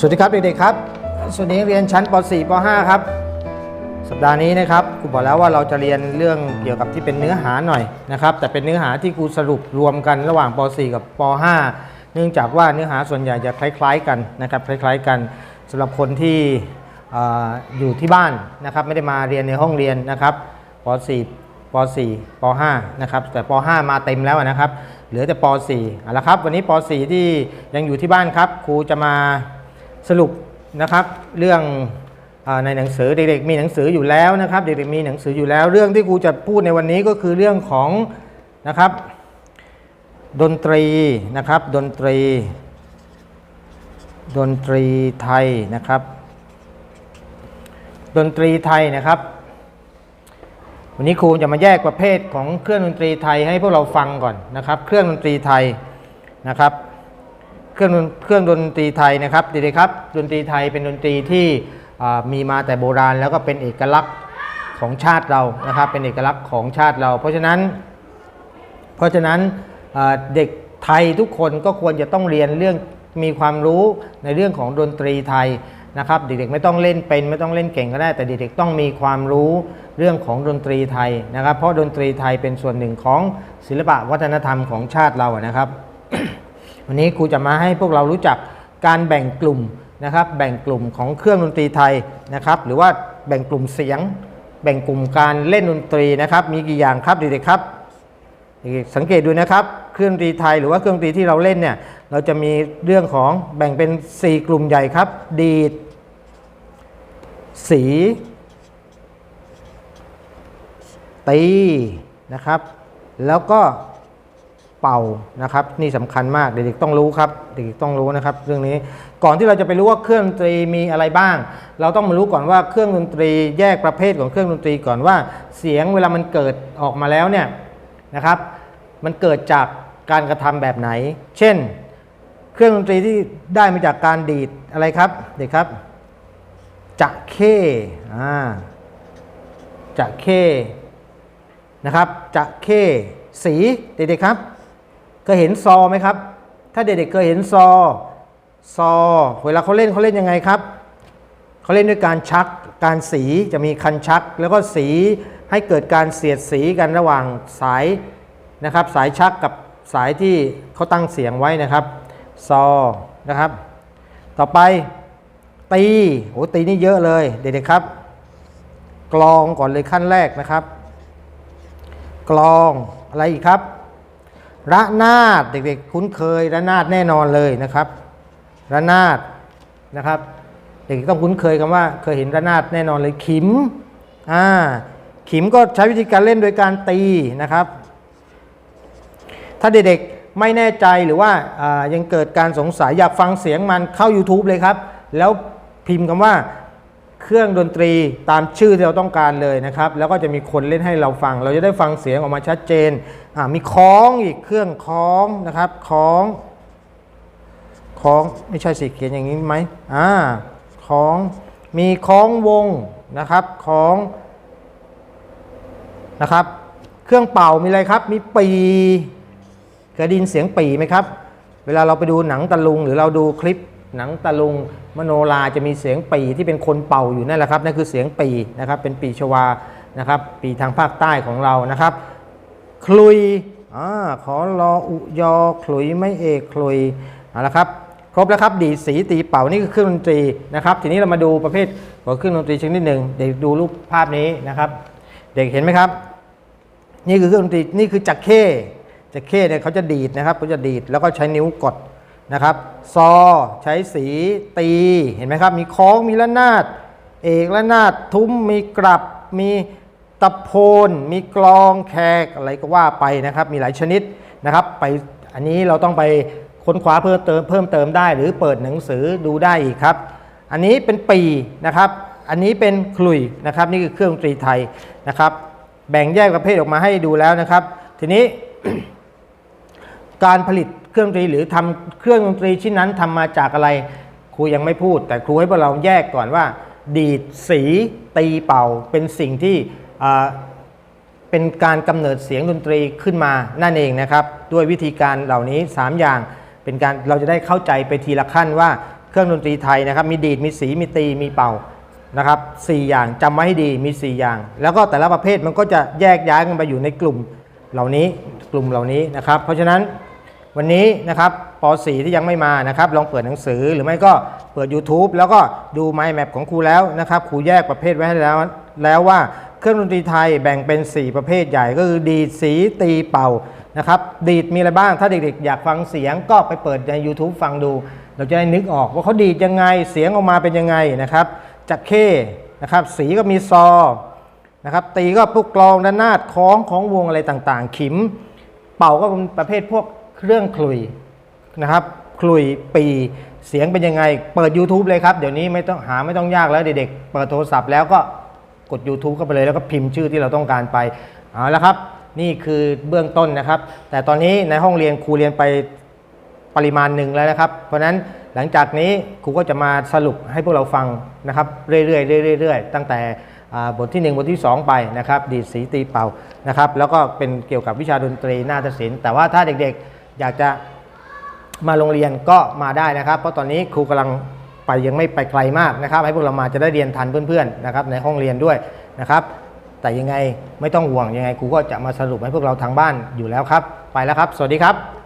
สวัสดีครับเด็กๆครับ สวัสดีนักเรียนชั้นป .4 ป .5 ครับ สัปดาห์นี้นะครับครูบอกแล้วว่าเราจะเรียนเรื่องเกี่ยวกับที่เป็นเนื้อหาหน่อยนะครับ แต่เป็นเนื้อหาที่ครูสรุปรวมกันระหว่างป .4 กับป .5 เนื่องจากว่าเนื้อหาส่วนใหญ่จะคล้าย ๆ กันนะครับ คล้าย ๆ กันสำหรับคนที่อ่อยู่ที่บ้านนะครับ ไม่ได้มาเรียนในห้องเรียนนะครับป .4 ป .4 ป .5 นะครับ แต่ป .5 มาเต็มแล้วนะครับ เหลือแต่ป .4 เอาละครับ วันนี้ป .4 ที่ยังอยู่ที่บ้านครับ ครูจะมา สรุปนะครับเรื่องในหนังสือเด็กๆมีหนังสืออยู่แล้วนะครับ เด็กๆมีหนังสืออยู่แล้ว เรื่องที่ครูจะพูดในวันนี้ก็คือเรื่องของนะครับ ดนตรีนะครับ ดนตรี ดนตรีไทยนะครับ ดนตรีไทยนะครับ วันนี้ครูจะมาแยกประเภทของเครื่องดนตรีไทยให้พวกเราฟังก่อนนะครับ เครื่องดนตรีไทยนะครับ เครื่องดนเครื่องดนตรีไทยนะครับดีเลยครับดนตรีไทยเป็นดนตรีที่มีมาแต่โบราณแล้วก็เป็นเอกลักษณ์ของชาติเรานะครับ เป็นเอกลักษณ์ของชาติเรา เพราะฉะนั้น เพราะฉะนั้นเด็กไทยทุกคนก็ควรจะต้องเรียนเรื่องมีความรู้ในเรื่องของดนตรีไทยนะครับเด็กๆไม่ต้องเล่นเป็นไม่ต้องเล่นเก่งก็ได้ แต่เด็กๆต้องมีความรู้เรื่องของดนตรีไทยนะครับ เพราะดนตรีไทยเป็นส่วนหนึ่งของศิลปะวัฒนธรรมของชาติเรานะครับ วันนี้ครูจะมาให้พวกเรารู้จักการแบ่งกลุ่มนะครับ แบ่งกลุ่มของเครื่องดนตรีไทยนะครับ หรือว่าแบ่งกลุ่มเสียง แบ่งกลุ่มการเล่นดนตรีนะครับ มีกี่อย่างครับเด็กๆครับ สังเกตดูนะครับ เครื่องดนตรีไทยหรือว่าเครื่องดนตรีที่เราเล่นเนี่ย เราจะมีเรื่องของแบ่งเป็น 4 กลุ่มใหญ่ครับ ดีด สี ตีนะครับ แล้วก็ เป่านะครับ นี่สำคัญมากเด็กๆต้องรู้ครับ เด็กๆต้องรู้นะครับ เรื่องนี้ก่อนที่เราจะไปรู้ว่าเครื่องดนตรีมีอะไรบ้าง เราต้องมารู้ก่อนว่าเครื่องดนตรีแยกประเภทของเครื่องดนตรีก่อนว่า เสียงเวลามันเกิดออกมาแล้วเนี่ยนะครับ มันเกิดจากการกระทำแบบไหน เช่น เครื่องดนตรีที่ได้มาจากการดีดอะไรครับเด็กครับจะเข้อ่าจะเข้นะครับจะเข้สีเด็กๆครับ เคยเห็นซอไหมครับ ถ้าเด็กๆเคยเห็นซอ ซอ เวลาเขาเล่นเขาเล่นยังไงครับเขาเล่นด้วยการชัก การสีจะมีคันชัก แล้วก็สีให้เกิดการเสียดสีกันระหว่างสายนะครับ สายชักกับสายที่เขาตั้งเสียงไว้นะครับ ซอ นะครับ ต่อไปตีโอ้ตีนี่เยอะเลยเด็กๆครับ กลองก่อนเลยขั้นแรกนะครับ กลองอะไรอีกครับ ระนาดเด็กๆ คุ้นเคยระนาดแน่นอนเลยนะครับ ระนาดนะครับ เด็กๆต้องคุ้นเคยคำว่า เคยเห็นระนาดแน่นอนเลยขิมอ่าขิมก็ใช้วิธีการเล่นโดยการตีนะครับ ถ้าเด็กๆไม่แน่ใจหรือว่าอ่ายังเกิดการสงสัยอยากฟังเสียงมันเข้า YouTube เลยครับ แล้วพิมพ์คำว่า เครื่องดนตรีตามชื่อที่เราต้องการเลยนะครับ แล้วก็จะมีคนเล่นให้เราฟัง เราจะได้ฟังเสียงออกมาชัดเจนมีคล้องอีกเครื่องคล้องนะครับคล้องคล้องไม่ใช่สิเขียนอย่างนี้ไหมอ่าคล้องมีคล้องวงนะครับคล้องนะครับ เครื่องเป่ามีอะไรครับ มีปีเคยได้ยินเสียงปีไหมครับ เวลาเราไปดูหนังตะลุงหรือเราดูคลิป หนังตะลุงมโนราจะมีเสียงปีที่เป็นคนเป่าอยู่นั่นแหละครับนั่นคือเสียงปีนะครับเป็นปีชวานะครับปีทางภาคใต้ของเรานะครับคลุยอ่าขอรออุยอขลุยไม่เอกคลุยเอาละครับครบแล้วครับดีสีตีเป่านี่คือเครื่องดนตรีนะครับ ทีนี้เรามาดูประเภทของเครื่องดนตรีชนิดหนึ่งเด็กดูรูปภาพนี้นะครับ เด็กเห็นไหมครับ นี่คือเครื่องดนตรีนี่คือจักเข้จักเข้เนี่ยเขาจะดีดนะครับเขาจะดีดแล้วก็ใช้นิ้วกด นะครับ ซอใช้สีตี เห็นไหมครับ มีคล้อง มีระนาด เอกระนาด ทุ้ม มีกลับ มีตะโพน มีกลองแขก อะไรก็ว่าไปนะครับ มีหลายชนิดนะครับ ไป อันนี้เราต้องไปค้นคว้าเพิ่มเติมเพิ่มเติมได้ หรือเปิดหนังสือดูได้อีกครับ อันนี้เป็นปีนะครับ อันนี้เป็นขลุยนะครับ นี่คือเครื่องดนตรีไทยนะครับ แบ่งแยกประเภทออกมาให้ดูแล้วนะครับ ทีนี้การผลิต รื่องดนตรีหรือทำเครื่องดนตรีชิ้นนั้นทำมาจากอะไร ครูยังไม่พูด แต่ครูให้พวกเราแยกก่อนว่า ดีดสีตีเป่าเป็นสิ่งที่เป็นการกำเนิดเสียงดนตรีขึ้นมานั่นเองนะครับ ด้วยวิธีการเหล่านี้ 3 อย่าง เป็นการเราจะได้เข้าใจไปทีละขั้นว่าเครื่องดนตรีไทยนะครับ มีดีดมีสีมีตีมีเป่านะครับสี่อย่างจำไว้ให้ดีมี 4 อย่าง แล้วก็แต่ละประเภทมันก็จะแยกย้ายกันไปอยู่ในกลุ่มเหล่านี้กลุ่มเหล่านี้นะครับ เพราะฉะนั้น วันนี้นะครับป .4 ที่ยังไม่มานะครับลองเปิดหนังสือหรือไม่ก็เปิด YouTube แล้วก็ดู Mind Map ของครูแล้วนะครับครูแยกประเภทไว้ให้แล้วแล้วว่าเครื่องดนตรีไทยแบ่งเป็น 4 ประเภทใหญ่ก็คือดีดสีตีเป่านะครับดีดมีอะไรบ้างถ้าเด็กๆ อยากฟังเสียงก็ไปเปิดใน YouTube ฟังดู เราจะได้นึกออกว่าเขาดีดยังไงเสียงออกมาเป็นยังไงนะครับจักเข้นะครับสีก็มีซอนะครับตีก็พวกกลองระนาดคล้องของวงอะไรต่างๆ ขิม เป่าก็เป็นประเภทพวก เครื่องคลุยนะครับคลุยปีเสียงเป็นยังไง เปิด YouTube เลยครับ เดี๋ยวนี้ไม่ต้องหาไม่ต้องยากแล้วเด็กๆเปิดโทรศัพท์แล้วก็กด YouTube เข้าไปเลยแล้วก็พิมพ์ชื่อที่เราต้องการไปเอาละครับ นี่คือเบื้องต้นนะครับ แต่ตอนนี้ในห้องเรียนครูเรียนไปปริมาณหนึ่งแล้วนะครับ เพราะนั้นหลังจากนี้ครูก็จะมาสรุปให้พวกเราฟังนะครับ เรื่อยๆเรื่อยๆตั้งแต่บทที่ 1 บทที่ 2 ไปนะครับ ดีดสีตีเป่านะครับ แล้วก็เป็นเกี่ยวกับวิชาดนตรีนาฏศิลป์แต่ว่าถ้าเด็กๆ อยากจะมาโรงเรียนก็มาได้นะครับ เพราะตอนนี้ครูกำลังไปยังไม่ไปไกลมากนะครับ ให้พวกเรามาจะได้เรียนทันเพื่อนๆนะครับในห้องเรียนด้วยนะครับ แต่ยังไงไม่ต้องห่วงยังไงครูก็จะมาสรุปให้พวกเราทางบ้านอยู่แล้วครับ ไปแล้วครับ สวัสดีครับ